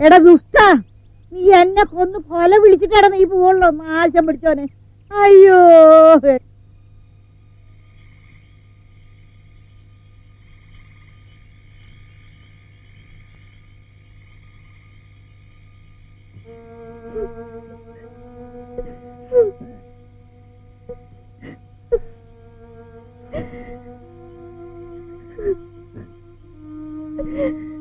എടാ ദുഷ്ട നീ എന്നെ കൊന്ന് കൊല വിളിച്ചിട്ടാണ് നീ പോവുള്ളൂ. നാശം പിടിച്ചോനെ. അയ്യോ. ആയ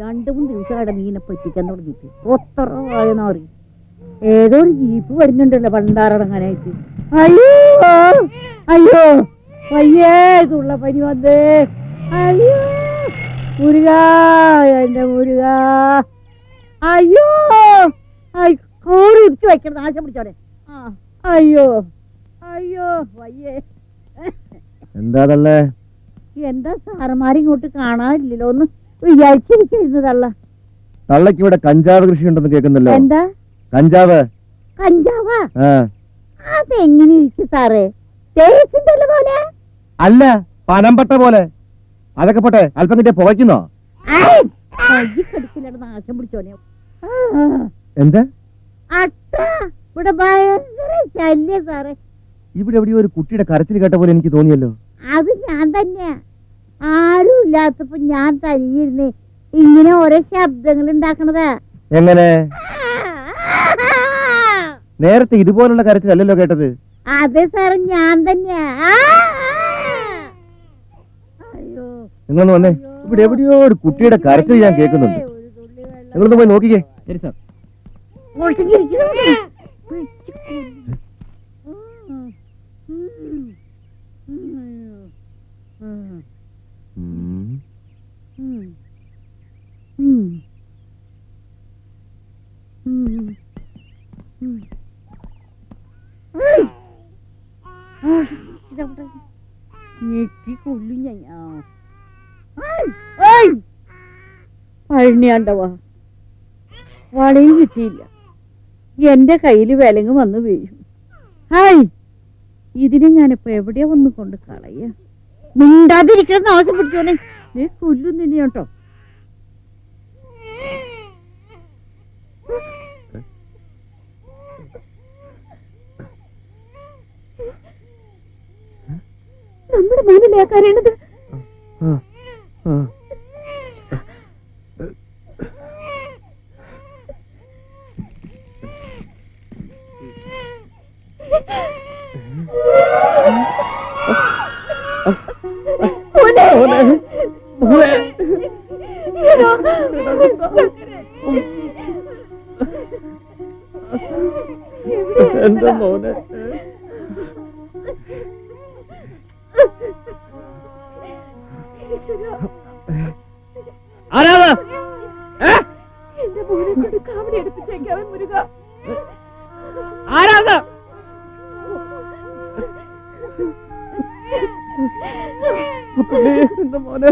രണ്ടു മൂന്ന് ദിവസമായിട്ട് നീനെ പറ്റിക്കാൻ തുടങ്ങിയിട്ട്. പൊത്ര ആയെന്നറി ഏതോ ഒരു ജീപ്പ് വരുന്നുണ്ടല്ലോ പണ്ടാറടങ്ങാനായിട്ട്. അയ്യോ അയ്യോ പയ്യേ ഇതുള്ള പനി വന്നേ. അയ്യോ മുരുക എന്റെ മുരുക. അയ്യോ അയ് കോറി ഉരിച്ചു വയ്ക്കണം നാശം പിടിച്ചോടെ അയ്യോ അയ്യോ വയ്യേ എന്താതല്ലേ എന്താ സാറന്മാരെ ഇങ്ങോട്ട് കാണാനില്ലല്ലോ? ഒന്ന് വിചാരിച്ചിരിക്കുന്നതല്ല തള്ളക്ക് ഇവിടെ കഞ്ചാവ് കൃഷി ഉണ്ടെന്ന് കേൾക്കുന്നല്ലോ. എന്താ? കഞ്ചാവ്? കഞ്ചാവാ? ആ. അതെങ്ങനെ ഇരിക്കും സാറേ? തേച്ചിന്റെ പോലെ. അല്ല പനമ്പട്ട പോലെ. അതൊക്കെ പോട്ടെ അല്പം കിട്ടിയ പുകയ്ക്കുന്നോ? കടിക്കില്ലട നാശം പിടിച്ചോനെ. എന്താ? അട്ട. ഇവിടെ ഭയങ്കര ശല്യ സാറേ. ഇവിടെ എവിടെയോ ഒരു കുട്ടിയുടെ കരച്ചിൽ കേട്ട പോലെ എനിക്ക് തോന്നിയല്ലോ. അത് ഞാൻ തന്നെയാ. ആരും ഇല്ലാത്തപ്പോ ഞാൻ തനിയിരുന്ന് ഇങ്ങനെ ഓരോ ശബ്ദങ്ങൾ ഉണ്ടാക്കണതാ. എങ്ങനെ? നേരത്തെ ഇതുപോലുള്ള കരച്ചിലല്ലല്ലോ കേട്ടത്. അതെ സാറേ ഞാൻ തന്നെയാ. അയ്യോ. നിങ്ങളൊന്ന് വന്നേ. ഇവിടെ എവിടെയോ ഒരു കുട്ടിയുടെ കരച്ചിൽ ഞാൻ കേൾക്കുന്നുണ്ട്. നിങ്ങളൊന്ന് പോയി നോക്കിക്കേ. ശരി സാർ. ഒളിച്ചിരിക്കണോടെ. ഉം. ഉം. ഉം. പഴണിയാണ്ടവാ വളയും കിട്ടിയില്ല. എന്റെ കയ്യിൽ വിലങ്ങ് വന്ന് വീഴും. ഹായ് ഇതിനെ ഞാനിപ്പോ എവിടെയാ വന്ന് കൊണ്ട് കളയാ? മിണ്ടാതിരിക്കണം ആവശ്യം പിടിച്ചോനെ നീ കൊല്ലും നിന്നെ കേട്ടോ നമ്മുടെ മോനിലെ കരയണത് മോനെ എന്റെ മോനെ? ആരാണ് എന്റെ മോനെ കൊണ്ട് കാവടി എടുപ്പിച്ചേക്കാവൻ മുരുക. ആരാണ് എന്റെ മോനെ.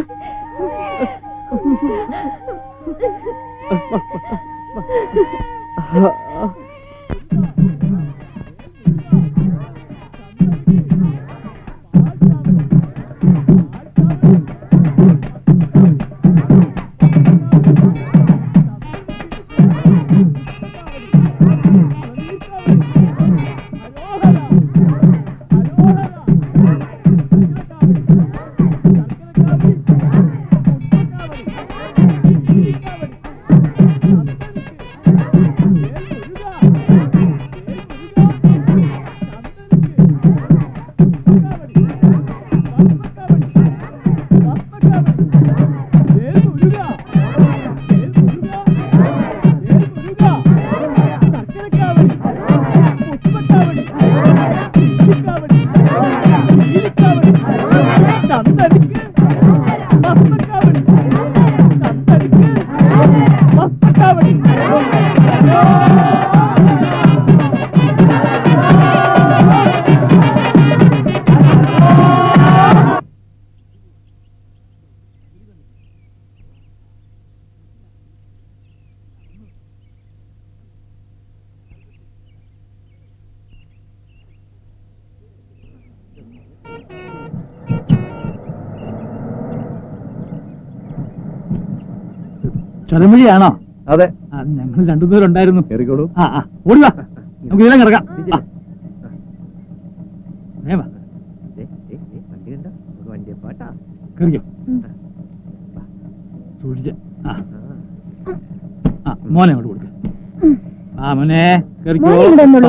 ചുരമിഴിയാണോ അതെ. ഞങ്ങൾ ഞങ്ങൾ രണ്ടുപേരുണ്ടായിരുന്നു. കയറിക്കോളൂ. ആ ആ ഓടി വാ. നമുക്ക് ഇതിലെ കിടക്കാം മോനെ അങ്ങോട്ട് കൊടുക്ക. ആ മോനെ കേറിക്കോ മോനെ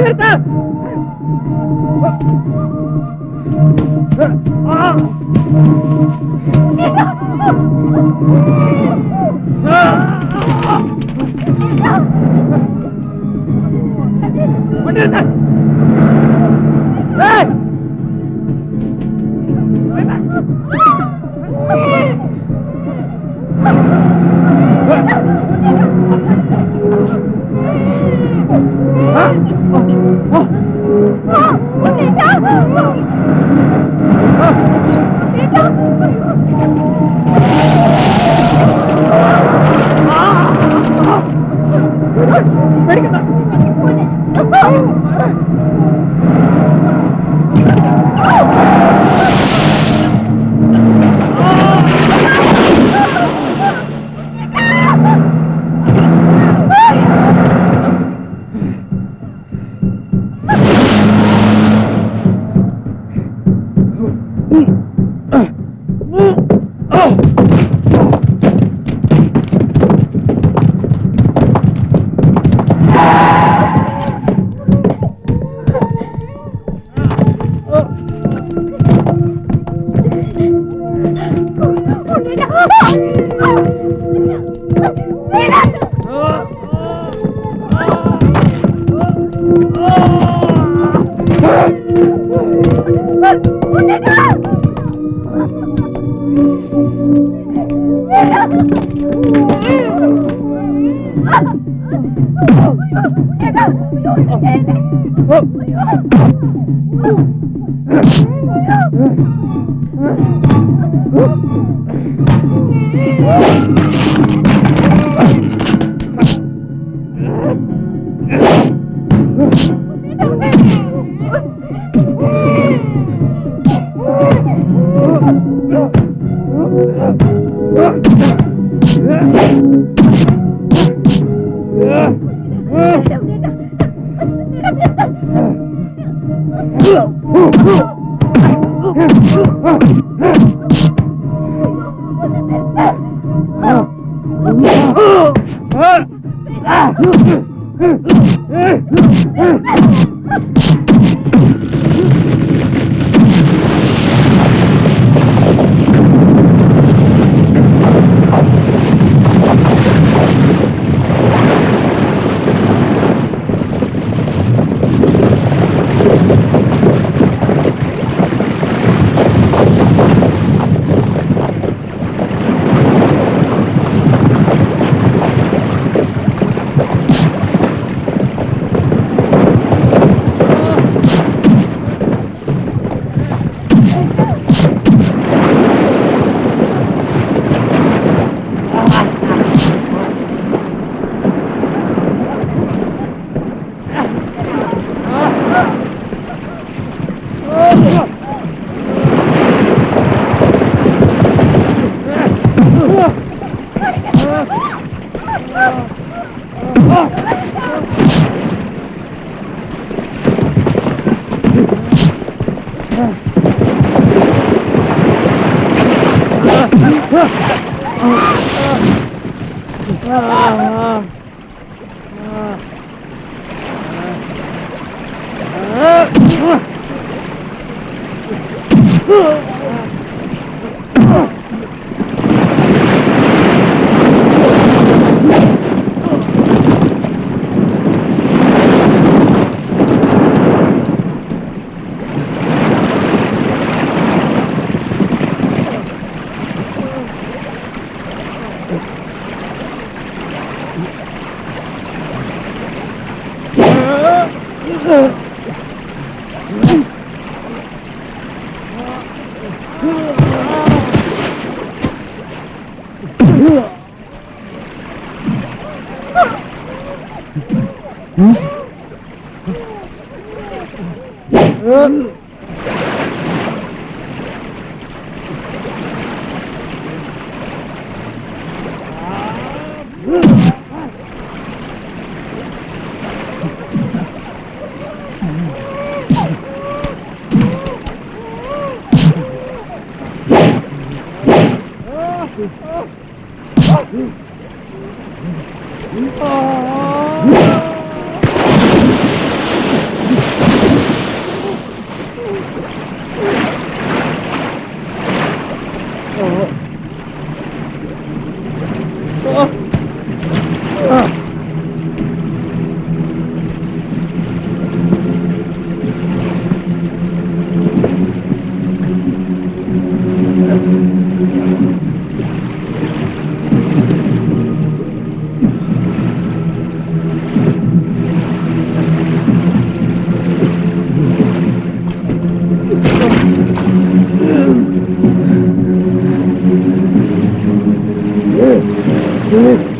కొట్టి Oh! Oh, Ah! Oh! 아. ഉം.